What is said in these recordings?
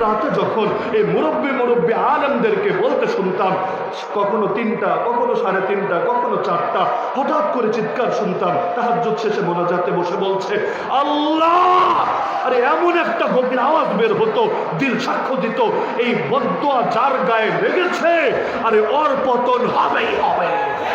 রাতে যখন এই মুরব্বী মুরব্বী আলমদেরকে বলতে শুনতাম, কখনো তিনটা, কখনো সাড়ে তিনটা, কখনো চারটা, হঠাৎ করে চিৎকার শুনতাম। তাহার শেষে মোনাজাতে বসে বলছে, আল্লাহ! আরে এমন একটা গভীর আওয়াজ বের হতো, দিল সাক্ষ্য দিত, এই বদুয়া যার গায়ে লেগেছে, আরে ওর পতন হবেই হবে।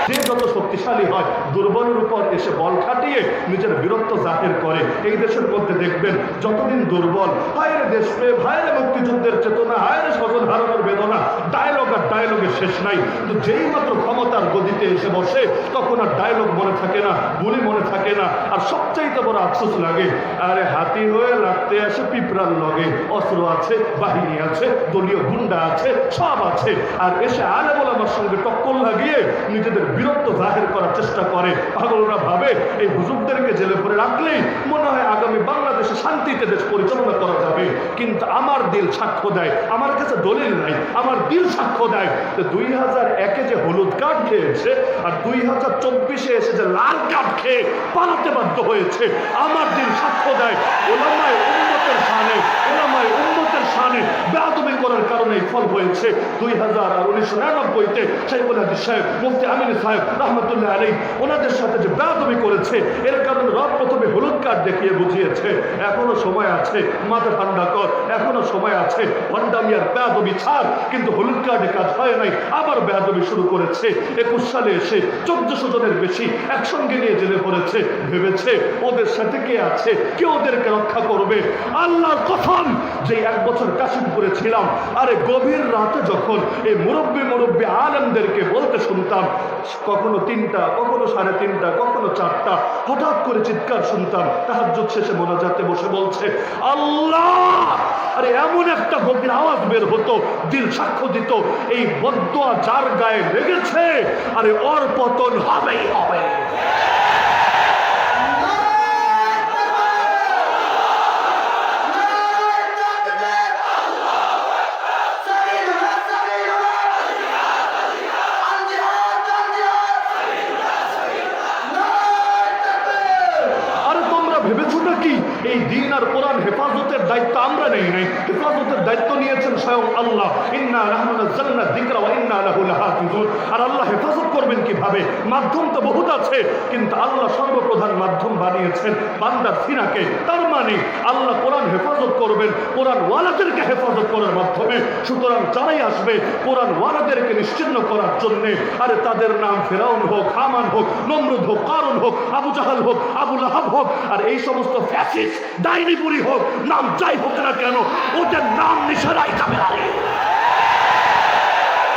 যে যত শক্তিশালী হয়, দুর্বলের উপর এসে বল খাটিয়ে নিজের বীরত্ব জাহির করে। এই দেশের মধ্যে দেখবেন, যতদিন দুর্বল হায়ের দেশপ্রেম হায়ের মুক্তিযুদ্ধের চেতনা আয়ের স্বজন হারানোর বেদনা ডায়লগ আর ডায়লগের শেষ নাই। তো যেই মাত্র ক্ষমতার গদিতে এসে বসে, তখন আর ডায়লগ মনে থাকে না গুলি মনে থাকে না। আর সবচাইতে বড় আফসোস লাগে, আরে হাতি হয়ে লাগতে আসে পিঁপড়ার লগে। অস্ত্র আছে, বাহিনী আছে, দলীয় গুন্ডা আছে, সব আছে। আর এসে আলে আমার সঙ্গে টক্কর লাগিয়ে নিজেদের বীরত্ব জাহির করার চেষ্টা করে। পাগলরা ভাবে এই হুজুরদেরকে জেলে পরে রাখলেই মনে হয় আগামী বাংলাদেশে শান্তিতে দেশ পরিচালনা করা যাবে। কিন্তু আমার দিল সাক্ষ্য দেয়, আমার কাছে দলিল নাই, আমার দিল সাক্ষ্য দেয়। যে দুই হাজার একে যে হলুদ কার্ড খেয়েছে, আর দুই হাজার চব্বিশে এসে যে লাল কার্ড খেয়ে পালাতে বাধ্য হয়েছে। আমার দিন সাক্ষ্য দেয়। ওলামায় উন্নতের সানে ওলামায় উন্নতের সানে বেআদমি করার কারণে ফল হয়েছে। দুই হাজার আর উনিশশো নিরানব্বইতে শাইফুল হাদিস সাহেব, মুফতি আমিন সাহেব রহমতুল্লাহ আলী ওনাদের সাথে যে বেআদমি করেছে, এর কারণে রব প্রথমে হলুদ কার্ড দেখিয়ে বুঝিয়েছে, এখনও সময় আছে, মাথা ঠান্ডা কর, এখনও সময় আছে ভণ্ডামিয়ার বেআদমি ছাড়, কিন্তু হলুদ কার্ডে কাজ হয় নাই, আবার বেআদমি শুরু করেছে, একুশ সালে এসে চোদ্দশো জনের বেশি একসঙ্গে নিয়ে জেলে পড়েছে, ভেবেছে, ওদের সাথে কে আছে, কে ওদেরকে রক্ষা করবে? আল্লাহর কথম যে এক বছর কাশিমপুরে ছিলাম, আরে গভীর রাতে যখন এই মুরব্বী মুরব্বী আলমদেরকে বলতে শুনতাম, কখনো তিনটা, কখনো সাড়ে তিনটা, কখনো চারটা, হঠাৎ করে চিৎকার শুনতাম তাহার শেষে মোনাজাতে বসে বলছে, আল্লাহ! আরে এমন একটা গভীর আওয়াজ বের হতো, দিল সাক্ষ্য দিত, এই বদুয়া যার গায়ে লেগেছে, আরে ওর পতন হবেই। হবে তোমরা কি এই দিন আর কোরআন হেফাজতের দায়িত্ব আমরা নেই নাই। হেফাজতের দায়িত্ব নিয়েছেন স্বয়ং আল্লাহ। ইন্না রহমানা ওয়া ইন্না লাহু আর আল্লাহ হেফাজত করবেন কীভাবে? মাধ্যম তো বহুত আছে, কিন্তু আল্লাহ সর্বপ্রধান মাধ্যম বানিয়েছেন বান্দার সিনাকে। তার মানে আল্লাহ কোরআন হেফাজত করবেন, কোরআন ওয়ালাদেরকে হেফাজত করার মাধ্যমে। সুতরাং যারাই আসবে, কোরআন ওয়ালাদেরকে নিশ্চিন্ন করার জন্যে, আরে তাদের নাম ফেরাউন হোক, হামান হোক, নমরুদ হোক কারণ হোক, আবু জাহাল হোক, আবু লাহাব হোক, আর এই সমস্ত ফ্যাসিস ডাইনিপুরি হোক, নাম যাই হোক না কেন ওদের নাম নিশানায় যাবে আরে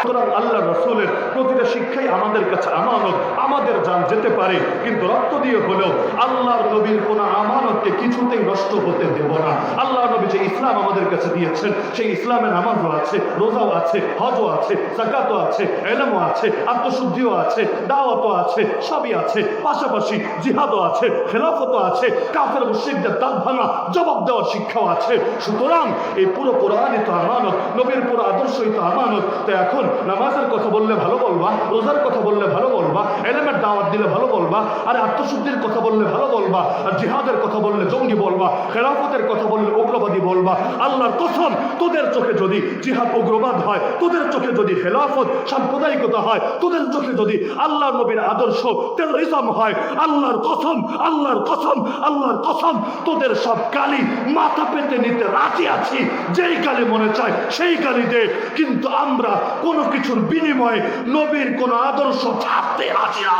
সুতরাং আল্লাহ রসুলের প্রতিটা শিক্ষাই আমাদের কাছে আমানত, আমাদের জান যেতে পারে, কিন্তু রক্ত দিয়ে হলেও আল্লাহর নবীর কোনো আমানতকে কিছুতেই নষ্ট হতে দেব না। আল্লাহ নবী যে ইসলাম আমাদের কাছে দিয়েছেন, সেই ইসলামের নামাজও আছে, রোজাও আছে, হজও আছে, জাকাতও আছে, এলমও আছে, আত্মশুদ্ধিও আছে, দাওয়াতও আছে, সবই আছে। পাশাপাশি জিহাদও আছে, খেলাফতও আছে, কাফের মুশরিকদের দাঁত ভাঙা জবাব দেওয়ার শিক্ষাও আছে। সুতরাং এই পুরো কোরআনই তো আমানত, নবীর পুরো আদর্শই তো আমানত। তো এখন নামাজের কথা বললে ভালো বলবা, রোজার কথা বললে ভালো বলবা, এলেমের দাওয়াত দিলে ভালো বলবা, আর আত্মশুদ্ধির কথা বললে ভালো বলবা, আর জিহাদের কথা বললে জঙ্গি বলবা, খেলাফতের কথা বললে উগ্রবাদী বলবা, আল্লাহর কসম, তোদের চোখে যদি জিহাদ উগ্রবাদ হয়, তোদের চোখে যদি খেলাফত সাম্প্রদায়িকতা হয়, তোদের চোখে যদি আল্লাহ নবীর আদর্শ টেরোরিজম হয়, আল্লাহর কসম আল্লাহর কসম আল্লাহর কসম, তোদের সব কালি মাথা পেতে নিতে রাজি আছি, যেই কালি মনে চায় সেই কালি দে, কিন্তু আমরা কোনো কিছুর বিনিময়ে নবীর কোনো আদর্শ ছাড়তে রাজি না